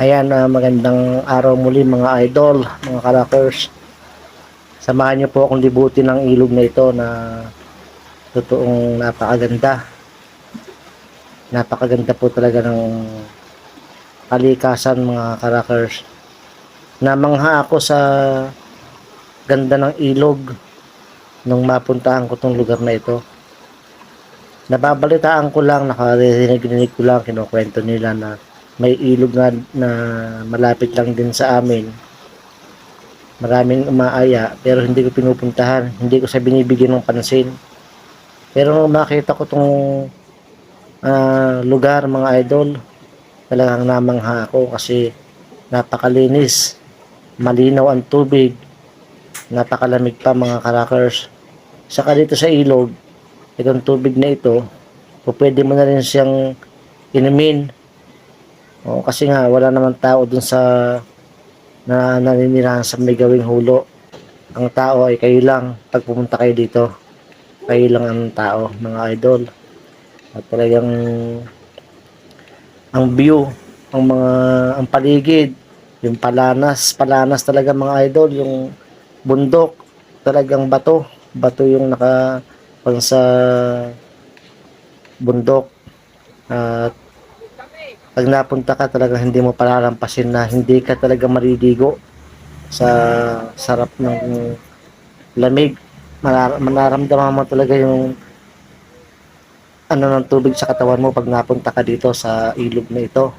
Ayan, ah, magandang araw muli mga idol, mga kalakers. Samahan niyo po akong libutin ng ilog na ito na totoong napakaganda. Napakaganda po talaga ng kalikasan mga kalakers. Namangha ako sa ganda ng ilog nung mapuntahan ko tong lugar na ito. Nababalitaan ko lang, nakarinig-rinig ko lang, kinukwento nila na may ilog na, na malapit lang din sa amin. Maraming umaaya, pero hindi ko pinupuntahan. Hindi ko sa binibigyan ng pansin. Pero nung makita ko tong ah, lugar, mga idol, talagang namangha ako kasi napakalinis, malinaw ang tubig, napakalamig pa mga karakers. Saka dito sa ilog, itong tubig na ito, po pwede mo na rin siyang inumin Oo, kasi nga wala naman tao dun sa na naninirahan sa may gawing hulo. Ang tao ay kayo lang pag pumunta kayo dito. Kayo lang ang tao, mga idol. At talagang ang view, ang mga ang paligid, yung palanas, palanas talaga mga idol, yung bundok, talagang bato, bato yung naka pang sa bundok. At pag napunta ka talaga hindi mo palalampasin na hindi ka talaga mariligo sa sarap ng lamig. Marar- manaramdaman mo talaga yung ano ng tubig sa katawan mo pag napunta ka dito sa ilog na ito.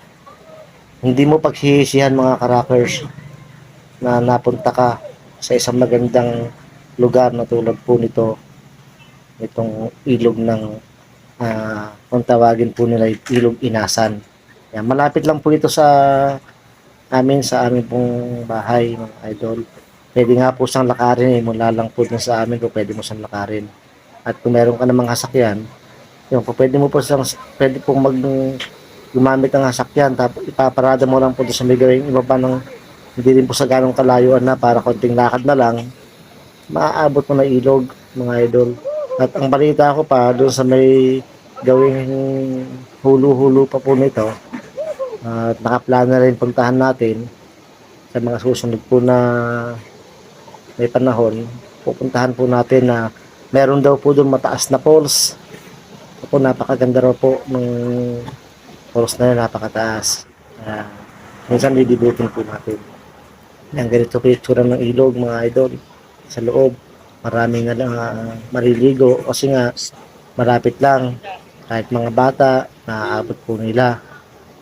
Hindi mo pagsisisihan mga karakers na napunta ka sa isang magandang lugar na tulad po nito itong ilog ng ah, kung tawagin po nila ilog inasan yan, malapit lang po ito sa amin, sa amin pong bahay, mga idol. Pwede nga po siyang lakarin eh, mula lang po dun sa amin kung pwede mo siyang lakarin. At kung meron ka namang hasakyan, yun, kung pwede mo po siyang, pwede pong mag, gumamit ng hasakyan, tapos ipaparada mo lang po sa may gawing ibaba ng, hindi rin po sa ganong kalayuan na para konting lakad na lang, maaabot mo na ilog, mga idol. At ang balita ko pa, doon sa may gawing hulu-hulu pa po nito, at nakaplano na rin puntahan natin sa mga susunod po na may panahon. Pupuntahan po natin na meron daw po doon mataas na falls. Ako napakaganda raw po ng falls na yun, napakataas. Uh, minsan didibutin po natin. Yan ganito po itsura ng ilog mga idol sa loob. Marami nga lang ah, mariligo kasi nga malapit lang kahit mga bata naaabot po nila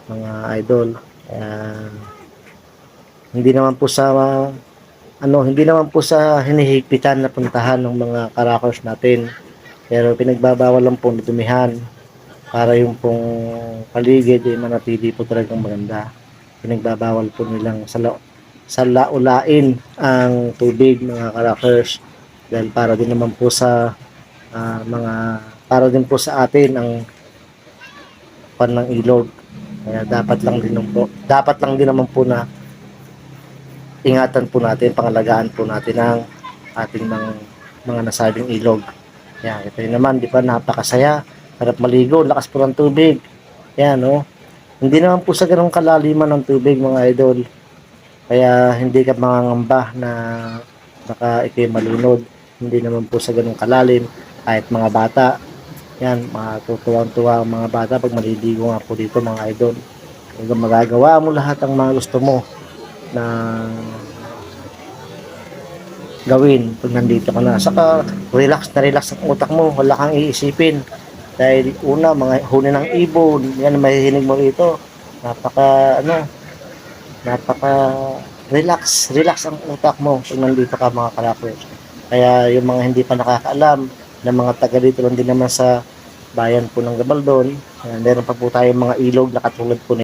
mga idol. Kaya, hindi naman po sa ano, hindi naman po sa hinihigpitan na puntahan ng mga karakers natin. Pero pinagbabawal lang po na para yung pong paligid ay manatili po talagang maganda. Pinagbabawal po nilang sala, salaulain ang tubig mga karakers dahil para din naman po sa ah, mga para din po sa atin ang pan ng ilog kaya dapat lang din po, dapat lang din naman po na ingatan po natin, pangalagaan po natin ang ating mga, mga nasabing ilog. Yan, ito yun naman, di ba, napakasaya. Harap maligo, lakas po ng tubig. Yan, no? Hindi naman po sa ganong kalaliman ng tubig, mga idol. Kaya hindi ka mangangamba na baka ikay malunod. Hindi naman po sa ganong kalalim. Kahit mga bata, yan, matutuwang-tuwa ang mga bata pag maliligo nga po dito mga idol. Hanggang magagawa mo lahat ang mga gusto mo na gawin pag nandito ka na. Saka relax na relax ang utak mo. Wala kang iisipin. Dahil una, mga huni ng ibon, yan mahihinig mo rito. Napaka, ano, napaka relax, relax ang utak mo pag nandito ka mga kalapers. Kaya yung mga hindi pa nakakaalam, ng mga taga dito lang din naman sa bayan po ng Gabaldon. Ayan, meron pa po tayong mga ilog na katulad po